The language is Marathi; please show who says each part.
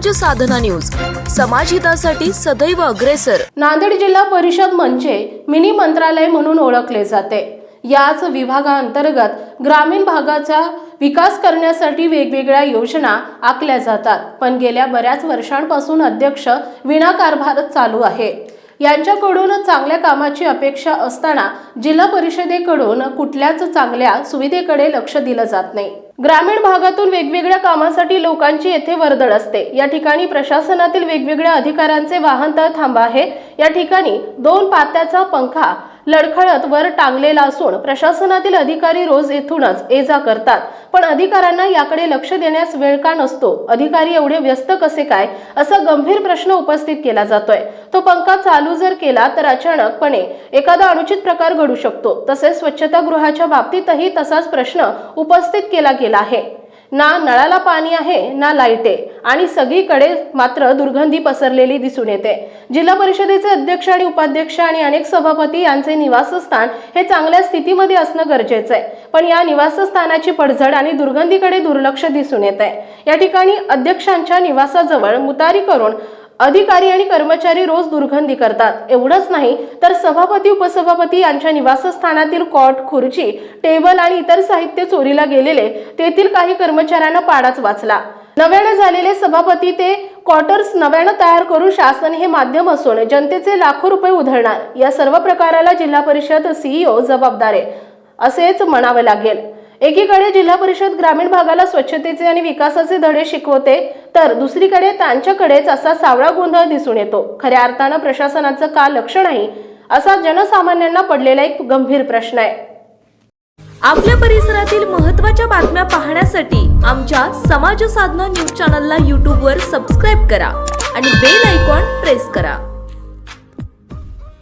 Speaker 1: साधना न्यूज. समाजहितासाठी सदैव अग्रेसर.
Speaker 2: नांदेड जिल्हा परिषद म्हणजे मिनी मंत्रालय म्हणून ओळखले जाते. याच विभागाअंतर्गत ग्रामीण भागाचा विकास करण्यासाठी वेगवेगळ्या योजना आखल्या जातात. पण गेल्या बऱ्याच वर्षांपासून अध्यक्ष विनाकारभार चालू आहे. यांच्याकडून चांगल्या कामाची अपेक्षा असताना जिल्हा परिषदेकडून कुठल्याच चांगल्या सुविधेकडे लक्ष दिलं जात नाही. ग्रामीण भागातून वेगवेगळ्या कामासाठी लोकांची येथे वर्दळ असते. या ठिकाणी प्रशासनातील वेगवेगळ्या अधिकाऱ्यांचे वाहनतळ थांबा आहे. या ठिकाणी दोन पात्याचा पंखा लडखळत वर टांगलेला असून प्रशासनातील अधिकारी रोज येथूनच ये जा करतात. पण अधिकाऱ्यांना याकडे लक्ष देण्यास वेळ का नसतो? अधिकारी एवढे व्यस्त कसे काय? असा गंभीर प्रश्न उपस्थित केला जातोय. तो पंखा चालू जर केला तर अचानकपणे एखादा अनुचित प्रकार घडू शकतो. तसेच स्वच्छतागृहाच्या बाबतीतही तसाच प्रश्न उपस्थित केला गेला आहे. ना नळाला पाणी आहे ना लाइट आहे आणि सगळीकडे मात्र दुर्गंधी पसरलेली दिसून येते. जिल्हा परिषदेचे अध्यक्ष आणि उपाध्यक्ष आणि अनेक सभापती यांचे निवासस्थान हे चांगल्या स्थितीमध्ये असणं गरजेचं आहे. पण या निवासस्थानाची पडझड आणि दुर्गंधीकडे दुर्लक्ष दिसून येत आहे या ठिकाणी अध्यक्षांच्या निवासाजवळ मुतारी करून अधिकारी आणि कर्मचारी रोज दुर्गंधी करतात. एवढंच नाही तर सभापती उपसभापती यांच्या निवासस्थानातील कॉट खुर्ची टेबल आणि इतर साहित्य चोरीला गेलेले तेथील काही कर्मचाऱ्यांना पाडाच वाचला. नव्याने झालेले सभापती ते क्वार्टर्स नव्यानं तयार करून शासन हे माध्यम असून जनतेचे लाखो रुपये उधळणार या सर्व प्रकाराला जिल्हा परिषद सीईओ जबाबदार आहे असेच म्हणावे लागेल. एकीकडे जिल्हा परिषद ग्रामीण भागाला स्वच्छतेचे आणि विकासाचे धडे शिकवते तर दुसरीकडे त्यांच्याकडेच असा सावळा गोंधळ दिसून येतो. खऱ्या अर्थानं प्रशासनाचं का लक्ष नाही असा जनसामान्यांना पडलेला एक गंभीर प्रश्न आहे.
Speaker 1: आपल्या परिसरातील महत्त्वाच्या बातम्या पाहण्यासाठी आमच्या समाज साधना न्यूज चॅनलला यूट्यूबवर सबस्क्राईब करा आणि बेल आयकॉन प्रेस करा.